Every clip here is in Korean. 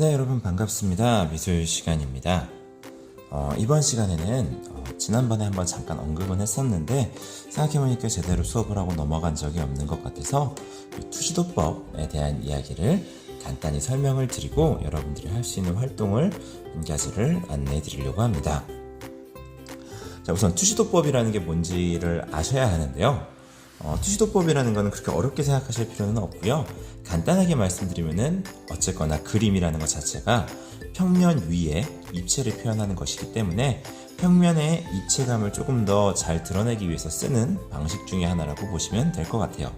네, 여러분 반갑습니다. 미술 시간입니다. 어, 이번 시간에는 어, 지난번에 한번 잠깐 언급은 했었는데 생각해보니까 제대로 수업을 하고 넘어간 적이 없는 것 같아서 이 투시도법에 대한 이야기를 간단히 설명을 드리고 여러분들이 할 수 있는 활동을 한 가지를 안내해 드리려고 합니다. 자, 우선 투시도법이라는 게 뭔지를 아셔야 하는데요. 어, 투시도법이라는 거는 그렇게 어렵게 생각하실 필요는 없고요. 간단하게 말씀드리면은 어쨌거나 그림이라는 것 자체가 평면 위에 입체를 표현하는 것이기 때문에 평면의 입체감을 조금 더 잘 드러내기 위해서 쓰는 방식 중에 하나라고 보시면 될 것 같아요.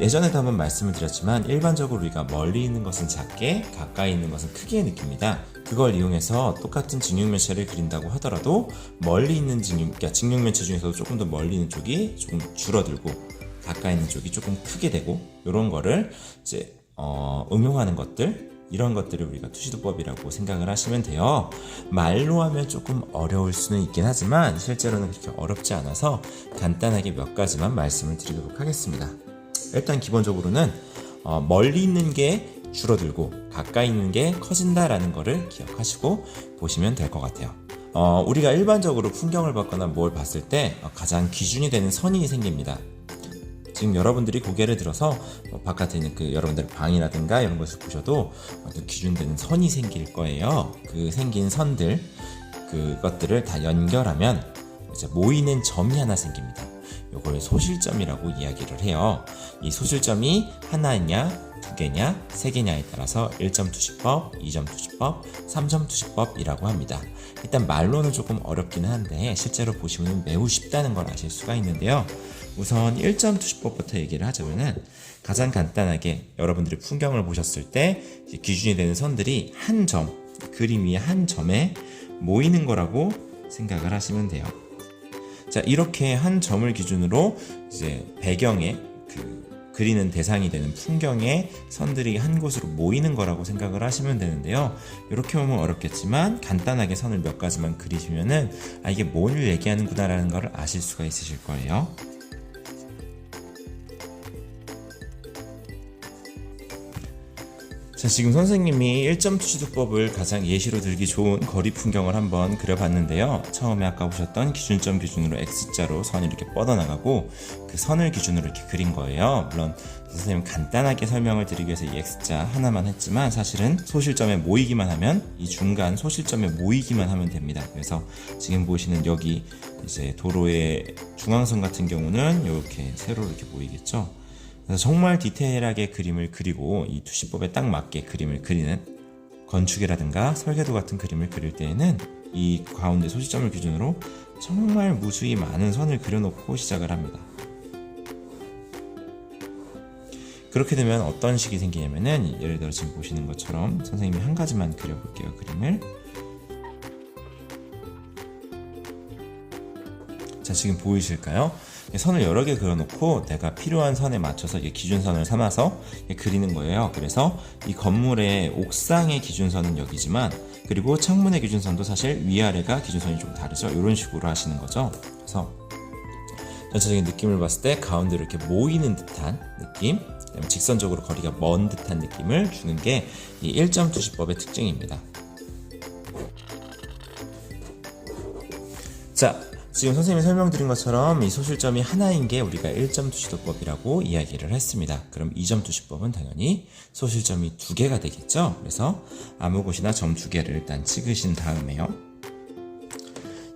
예전에도 한번 말씀을 드렸지만 일반적으로 우리가 멀리 있는 것은 작게 가까이 있는 것은 크게 느낍니다. 그걸 이용해서 똑같은 직육면체를 그린다고 하더라도 멀리 있는 직육, 그러니까 직육면체 중에서도 조금 더 멀리 있는 쪽이 조금 줄어들고 가까이 있는 쪽이 조금 크게 되고 이런 거를 이제 어, 응용하는 것들 이런 것들을 우리가 투시도법이라고 생각을 하시면 돼요. 말로 하면 조금 어려울 수는 있긴 하지만 실제로는 그렇게 어렵지 않아서 간단하게 몇 가지만 말씀을 드리도록 하겠습니다. 일단 기본적으로는 어, 멀리 있는 게 줄어들고 가까이 있는 게 커진다라는 거를 기억하시고 보시면 될 것 같아요. 어, 우리가 일반적으로 풍경을 봤거나 뭘 봤을 때 어, 가장 기준이 되는 선이 생깁니다. 지금 여러분들이 고개를 들어서 뭐 바깥에 있는 그 여러분들 방이라든가 이런 것을 보셔도 어떤 기준되는 선이 생길 거예요. 그 생긴 선들 그것들을 다 연결하면 이제 모이는 점이 하나 생깁니다. 요걸 소실점이라고 이야기를 해요. 이 소실점이 하나냐, 두 개냐, 세 개냐에 따라서 1점 투시법, 2점 투시법, 3점 투시법이라고 합니다. 일단 말로는 조금 어렵기는 한데 실제로 보시면 매우 쉽다는 걸 아실 수가 있는데요. 우선 1점 투시법부터 얘기를 하자면은 가장 간단하게 여러분들이 풍경을 보셨을 때 기준이 되는 선들이 한 점, 그림 위에 한 점에 모이는 거라고 생각을 하시면 돼요. 자, 이렇게 한 점을 기준으로 이제 배경에 그 그리는 대상이 되는 풍경의 선들이 한 곳으로 모이는 거라고 생각을 하시면 되는데요. 이렇게 보면 어렵겠지만 간단하게 선을 몇 가지만 그리시면은 아 이게 뭘 얘기하는구나라는 걸 아실 수가 있으실 거예요. 자, 지금 선생님이 1점 투시도법을 가장 예시로 들기 좋은 거리 풍경을 한번 그려봤는데요. 처음에 아까 보셨던 기준점 기준으로 X자로 선이 이렇게 뻗어나가고 그 선을 기준으로 이렇게 그린 거예요. 물론 선생님 간단하게 설명을 드리기 위해서 이 X자 하나만 했지만 사실은 소실점에 모이기만 하면 이 중간 소실점에 모이기만 하면 됩니다. 그래서 지금 보시는 여기 이제 도로의 중앙선 같은 경우는 이렇게 세로 이렇게 모이겠죠. 정말 디테일하게 그림을 그리고 이 투시법에 딱 맞게 그림을 그리는 건축이라든가 설계도 같은 그림을 그릴 때에는 이 가운데 소시점을 기준으로 정말 무수히 많은 선을 그려놓고 시작을 합니다. 그렇게 되면 어떤 식이 생기냐면은 예를 들어 지금 보시는 것처럼 선생님이 한 가지만 그려볼게요 그림을 자 지금 보이실까요? 선을 여러 개 그려놓고 내가 필요한 선에 맞춰서 기준선을 삼아서 그리는 거예요. 그래서 이 건물의 옥상의 기준선은 여기지만 그리고 창문의 기준선도 사실 위아래가 기준선이 좀 다르죠. 이런 식으로 하시는 거죠. 그래서 전체적인 느낌을 봤을 때 가운데로 이렇게 모이는 듯한 느낌, 직선적으로 거리가 먼 듯한 느낌을 주는 게 이 1점 투시법의 특징입니다. 자, 지금 선생님이 설명드린 것처럼 이 소실점이 하나인 게 우리가 1점 투시도법이라고 이야기를 했습니다. 그럼 2점 투시법은 당연히 소실점이 두 개가 되겠죠? 그래서 아무 곳이나 점 두 개를 일단 찍으신 다음에요.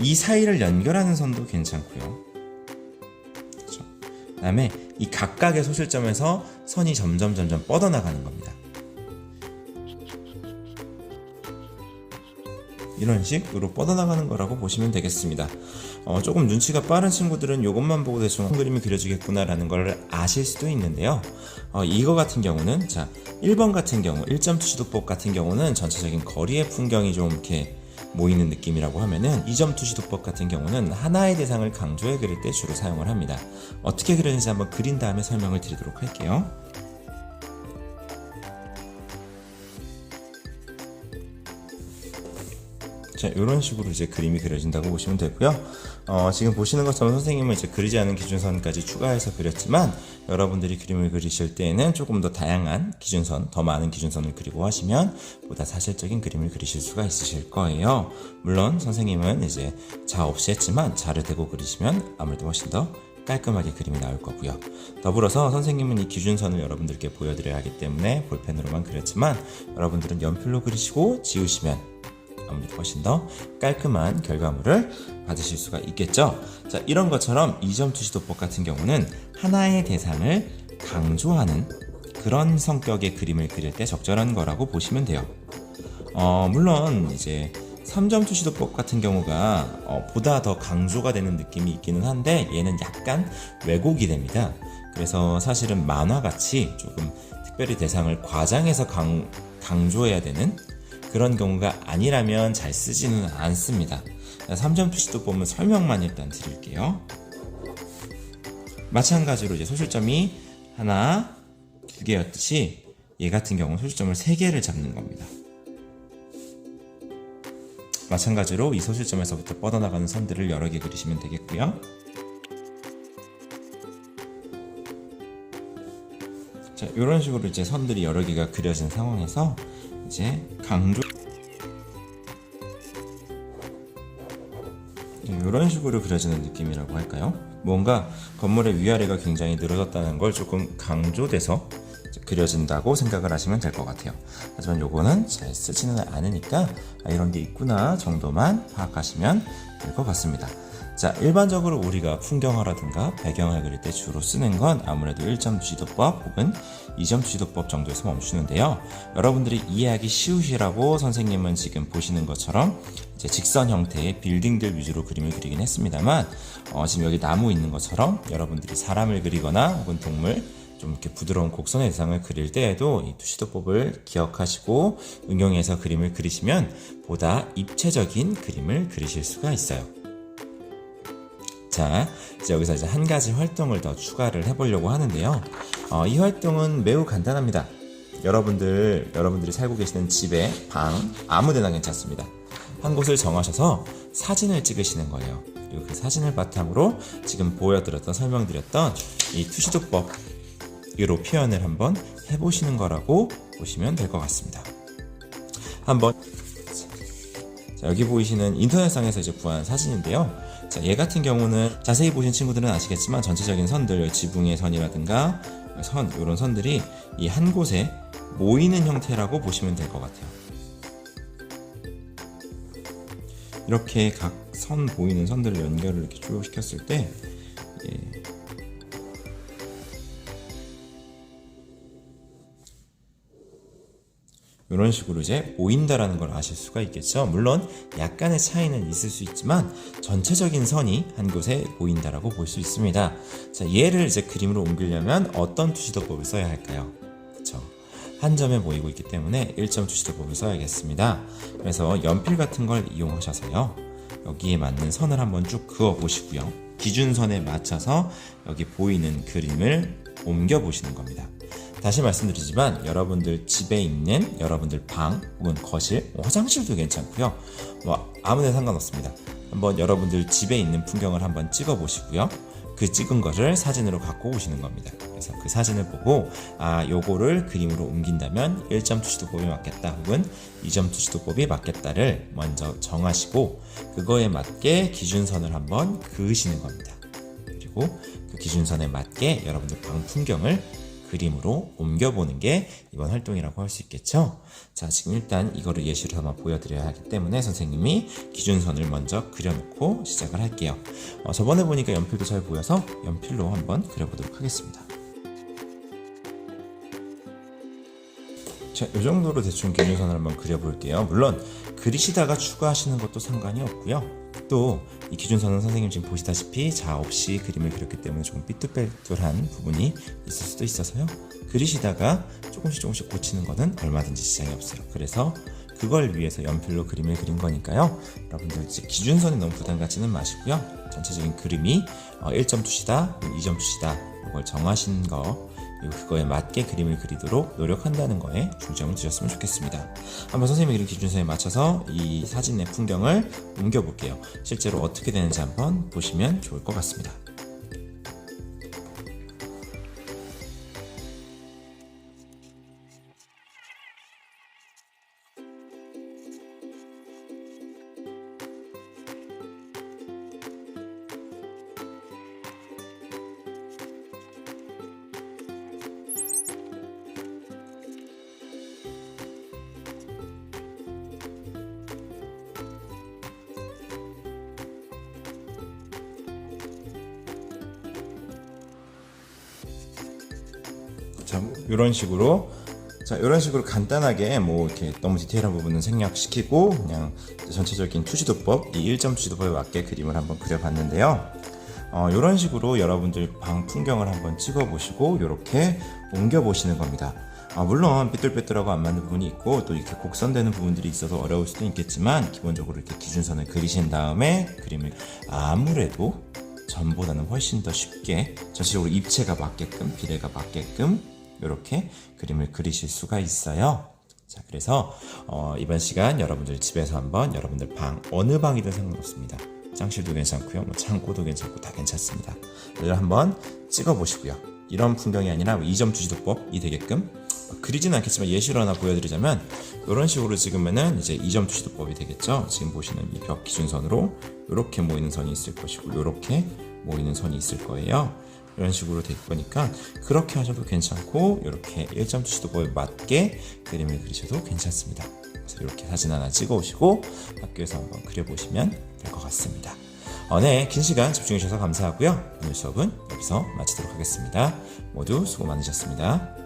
이 사이를 연결하는 선도 괜찮고요. 그렇죠? 그다음에 이 각각의 소실점에서 선이 점점 점점 뻗어나가는 겁니다. 이런 식으로 뻗어나가는 거라고 보시면 되겠습니다. 어, 조금 눈치가 빠른 친구들은 이것만 보고 대충 한 그림이 그려지겠구나라는 걸 아실 수도 있는데요. 어, 이거 같은 경우는 자 1번 같은 경우 1점 투시도법 같은 경우는 전체적인 거리의 풍경이 좀 이렇게 모이는 느낌이라고 하면은 이점 투시도법 같은 경우는 하나의 대상을 강조해 그릴 때 주로 사용을 합니다. 어떻게 그리는지 한번 그린 다음에 설명을 드리도록 할게요. 자, 이런 식으로 이제 그림이 그려진다고 보시면 되고요. 어, 지금 보시는 것처럼 선생님은 이제 그리지 않은 기준선까지 추가해서 그렸지만 여러분들이 그림을 그리실 때에는 조금 더 다양한 기준선, 더 많은 기준선을 그리고 하시면 보다 사실적인 그림을 그리실 수가 있으실 거예요. 물론 선생님은 이제 자 없이 했지만 자를 대고 그리시면 아무래도 훨씬 더 깔끔하게 그림이 나올 거고요. 더불어서 선생님은 이 기준선을 여러분들께 보여드려야 하기 때문에 볼펜으로만 그렸지만 여러분들은 연필로 그리시고 지우시면 아무래도 훨씬 더 깔끔한 결과물을 받으실 수가 있겠죠. 자, 이런 것처럼 이점 투시 도법 같은 경우는 하나의 대상을 강조하는 그런 성격의 그림을 그릴 때 적절한 거라고 보시면 돼요. 어, 물론 이제 3점 투시도법 같은 경우가 어, 보다 더 강조가 되는 느낌이 있기는 한데 얘는 약간 왜곡이 됩니다. 그래서 사실은 만화같이 조금 특별히 대상을 과장해서 강, 강조해야 되는 그런 경우가 아니라면 잘 쓰지는 않습니다. 3점 투시도 보면 설명만 일단 드릴게요. 마찬가지로 이제 소실점이 하나, 두 개였듯이 얘 같은 경우는 소실점을 세 개를 잡는 겁니다. 마찬가지로 이 소실점에서부터 뻗어나가는 선들을 여러 개 그리시면 되겠고요. 자, 이런 식으로 이제 선들이 여러 개가 그려진 상황에서 이제 강조 이런 식으로 그려지는 느낌이라고 할까요? 뭔가 건물의 위아래가 굉장히 늘어졌다는 걸 조금 강조돼서 그려진다고 생각을 하시면 될 것 같아요. 하지만 요거는 잘 쓰지는 않으니까 아, 이런 게 있구나 정도만 파악하시면 될 것 같습니다. 자, 일반적으로 우리가 풍경화라든가 배경을 그릴 때 주로 쓰는 건 아무래도 1점 주지도법 혹은 2점 주지도법 정도에서 멈추는데요. 여러분들이 이해하기 쉬우시라고 선생님은 지금 보시는 것처럼 이제 직선 형태의 빌딩들 위주로 그림을 그리긴 했습니다만 어, 지금 여기 나무 있는 것처럼 여러분들이 사람을 그리거나 혹은 동물 좀 이렇게 부드러운 곡선의 대상을 그릴 때에도 이 투시도법을 기억하시고 응용해서 그림을 그리시면 보다 입체적인 그림을 그리실 수가 있어요. 자, 이제 여기서 이제 한 가지 활동을 더 추가를 해보려고 하는데요. 어, 이 활동은 매우 간단합니다. 여러분들, 여러분들이 살고 계시는 집에 방, 아무 데나 괜찮습니다. 한 곳을 정하셔서 사진을 찍으시는 거예요. 그리고 그 사진을 바탕으로 지금 보여드렸던, 설명드렸던 이 투시도법으로 표현을 한번 해보시는 거라고 보시면 될 것 같습니다. 한번 자, 여기 보이시는 인터넷상에서 이제 구한 사진인데요. 자, 얘 같은 경우는 자세히 보신 친구들은 아시겠지만 전체적인 선들, 지붕의 선이라든가 선, 이런 선들이 이 한 곳에 모이는 형태라고 보시면 될 것 같아요. 이렇게 각 선 보이는 선들을 연결을 이렇게 쭉 시켰을 때 예, 이런 식으로 이제 모인다라는 걸 아실 수가 있겠죠. 물론 약간의 차이는 있을 수 있지만 전체적인 선이 한 곳에 보인다라고 볼 수 있습니다. 자, 얘를 이제 그림으로 옮기려면 어떤 투시도법을 써야 할까요? 그렇죠. 한 점에 모이고 있기 때문에 1점 투시도법을 써야겠습니다. 그래서 연필 같은 걸 이용하셔서요. 여기에 맞는 선을 한번 쭉 그어 보시고요. 기준선에 맞춰서 여기 보이는 그림을 옮겨 보시는 겁니다. 다시 말씀드리지만 여러분들 집에 있는 여러분들 방 혹은 거실, 뭐 화장실도 괜찮고요. 뭐 아무데나 상관없습니다. 한번 여러분들 집에 있는 풍경을 한번 찍어 보시고요. 그 찍은 거를 사진으로 갖고 오시는 겁니다. 그래서 그 사진을 보고 아 요거를 그림으로 옮긴다면 1점 투시도법이 맞겠다 혹은 2점 투시도법이 맞겠다를 먼저 정하시고 그거에 맞게 기준선을 한번 그으시는 겁니다. 그리고 그 기준선에 맞게 여러분들 방 풍경을 그림으로 옮겨보는 게 이번 활동이라고 할 수 있겠죠? 자, 지금 일단 이거를 예시로 한번 보여드려야 하기 때문에 선생님이 기준선을 먼저 그려놓고 시작을 할게요. 어, 저번에 보니까 연필도 잘 보여서 연필로 한번 그려보도록 하겠습니다. 자, 이 정도로 대충 기준선을 한번 그려볼게요. 물론 그리시다가 추가하시는 것도 상관이 없고요. 또 이 기준선은 선생님 지금 보시다시피 자 없이 그림을 그렸기 때문에 조금 삐뚤빼뚤한 부분이 있을 수도 있어서요. 그리시다가 조금씩 조금씩 고치는 거는 얼마든지 지장이 없어요. 그래서 그걸 위해서 연필로 그림을 그린 거니까요. 여러분들 이제 기준선에 너무 부담 갖지는 마시고요. 전체적인 그림이 어, 1점 투시다, 2점 투시다 이걸 정하신 거 그리고 그거에 맞게 그림을 그리도록 노력한다는 거에 중점을 두셨으면 좋겠습니다. 한번 선생님이 그린 기준선에 맞춰서 이 사진의 풍경을 옮겨볼게요. 실제로 어떻게 되는지 한번 보시면 좋을 것 같습니다. 자, 이런 식으로 자, 이런 식으로 간단하게 뭐 이렇게 너무 디테일한 부분은 생략시키고 그냥 전체적인 투시도법, 이 1점 투시도법에 맞게 그림을 한번 그려봤는데요. 어, 이런 식으로 여러분들 방 풍경을 한번 찍어보시고 이렇게 옮겨보시는 겁니다. 아, 물론 삐뚤빼뚤하고 안 맞는 부분이 있고 또 이렇게 곡선되는 부분들이 있어서 어려울 수도 있겠지만 기본적으로 이렇게 기준선을 그리신 다음에 그림을 아무래도 전보다는 훨씬 더 쉽게 전체적으로 입체가 맞게끔 비례가 맞게끔 이렇게 그림을 그리실 수가 있어요. 자, 그래서 어, 이번 시간 여러분들 집에서 한번 여러분들 방 어느 방이든 상관없습니다. 짱실도 괜찮고요, 뭐 창고도 괜찮고 다 괜찮습니다. 이를 한번 찍어 보시고요. 이런 풍경이 아니라 2점 투시도법이 되게끔 그리지는 않겠지만 예시로 하나 보여드리자면 이런 식으로 찍으면은 이제 2점 투시도법이 되겠죠. 지금 보시는 이 벽 기준선으로 이렇게 모이는 선이 있을 것이고 이렇게 모이는 선이 있을 거예요. 이런 식으로 될 거니까 그렇게 하셔도 괜찮고 이렇게 1점 투시도법에 맞게 그림을 그리셔도 괜찮습니다. 이렇게 사진 하나 찍어 오시고 학교에서 한번 그려보시면 될 것 같습니다. 어, 네, 긴 시간 집중해 주셔서 감사하고요. 오늘 수업은 여기서 마치도록 하겠습니다. 모두 수고 많으셨습니다.